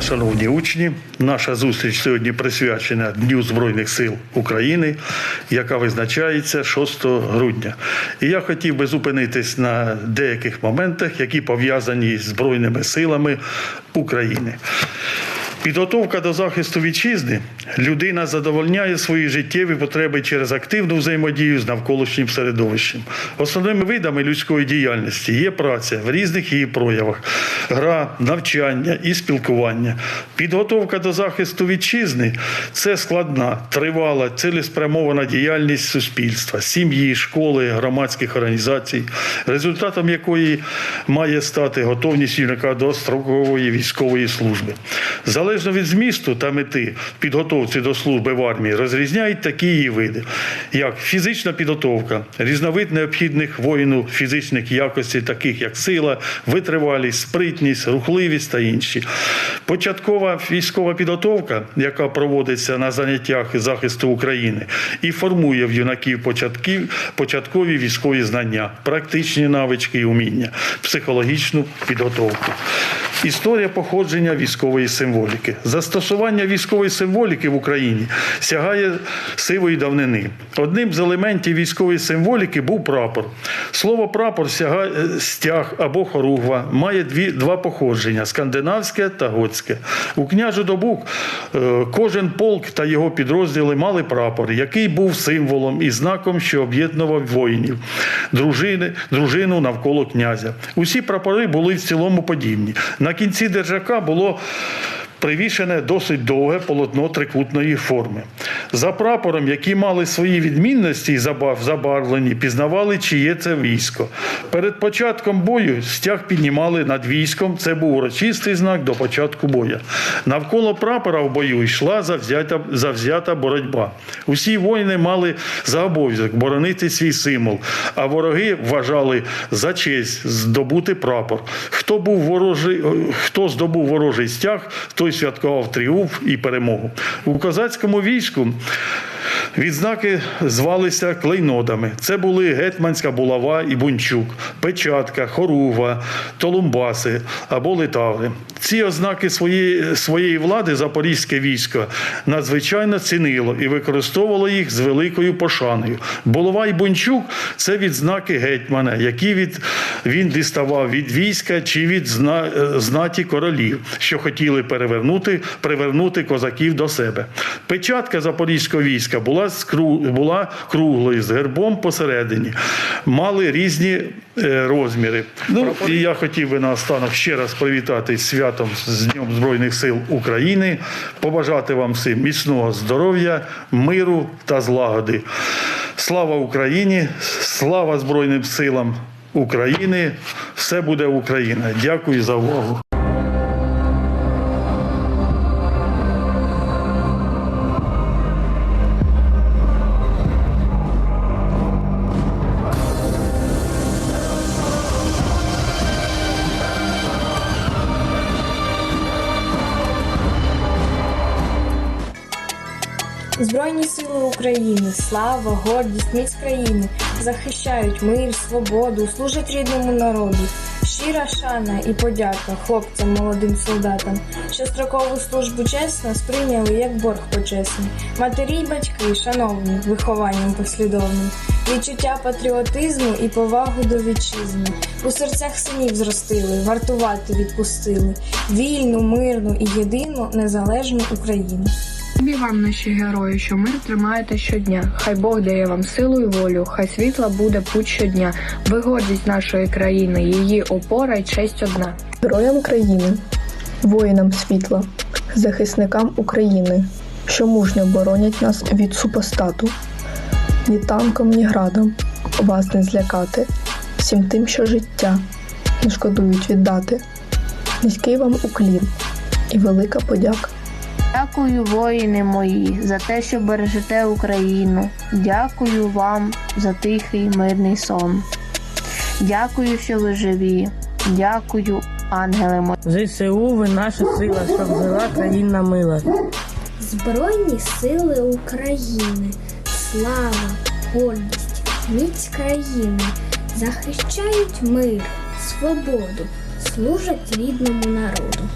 шановні учні. Наша зустріч сьогодні присвячена Дню Збройних сил України, яка визначається 6 грудня. І я хотів би зупинитись на деяких моментах, які пов'язані з Збройними силами України. Підготовка до захисту вітчизни людина задовольняє свої життєві потреби через активну взаємодію з навколишнім середовищем. Основними видами людської діяльності є праця в різних її проявах, гра, навчання і спілкування. Підготовка до захисту вітчизни це складна, тривала, цілеспрямована діяльність суспільства, сім'ї, школи, громадських організацій, результатом якої має стати готовність юнака до строкової військової служби. Залежно від змісту та мети підготовці до служби в армії розрізняють такі її види, як фізична підготовка, різновид необхідних воїну фізичних якостей, таких як сила, витривалість, спритність, рухливість та інші. Початкова військова підготовка, яка проводиться на заняттях захисту України, і формує в юнаків початків, початкові військові знання, практичні навички і уміння, психологічну підготовку. Історія походження військової символіки. Застосування військової символіки в Україні сягає сивої давнини. Одним з елементів військової символіки був прапор. Слово прапор сягає стяг або хоругва, має дві, два походження скандинавське та готське. У княжу добу е, кожен полк та його підрозділи мали прапор, який був символом і знаком, що об'єднував воїнів, дружини, дружину навколо князя. Усі прапори були в цілому подібні. На кінці держака було привішене досить довге полотно трикутної форми. За прапором, які мали свої відмінності і забарвлені, пізнавали, чиє це військо. Перед початком бою стяг піднімали над військом. Це був урочистий знак до початку бою. Навколо прапора в бою йшла завзята, завзята боротьба. Усі воїни мали за обов'язок боронити свій символ, а вороги вважали за честь здобути прапор. Хто був ворожий, хто здобув ворожий стяг, той святкував тріумф і перемогу. У козацькому війську відзнаки звалися клейнодами. Це були гетьманська булава і бунчук, печатка, хоругва, толумбаси або литаври. Ці ознаки своєї, своєї влади запорізьке військо надзвичайно цінило і використовувало їх з великою пошаною. Булава і бунчук це відзнаки гетьмана, які від, він діставав від війська чи від зна, знаті королів, що хотіли перевернути, привернути козаків до себе. Печатка запорізького війська була, скру- була круглою з гербом посередині, мали різні е, розміри. Ну і я хотів би наостанок ще раз привітати святом з Днем Збройних сил України, побажати вам всім міцного здоров'я, миру та злагоди. Слава Україні! Слава Збройним силам України! Все буде Україна! Дякую за увагу. Збройні сили України, слава, гордість, міць країни захищають мир, свободу, служать рідному народу. Щира шана і подяка хлопцям, молодим солдатам, що строкову службу чесно сприйняли як борг почесний. Матері й батьки, шановні, вихованням послідовним, відчуття патріотизму і повагу до вітчизни. У серцях синів зростили, вартувати відпустили. Вільну, мирну і єдину незалежну Україну. Тобі вам, наші герої, що мир тримаєте щодня. Хай Бог дає вам силу і волю, хай світла буде путь щодня. Ви гордість нашої країни, її опора й честь одна. Героям країни, воїнам світла, захисникам України, що мужньо боронять нас від супостату. Ні танком, ні градом вас не злякати, всім тим, що життя не шкодують віддати. Низький вам уклін і велика подяка. Дякую, воїни мої, за те, що бережете Україну. Дякую вам за тихий мирний сон. Дякую, що ви живі. Дякую, ангели мої. ЗСУ ви наша сила, щоб жила країна мила. Збройні сили України, слава, гордість, міць країни захищають мир, свободу, служать рідному народу.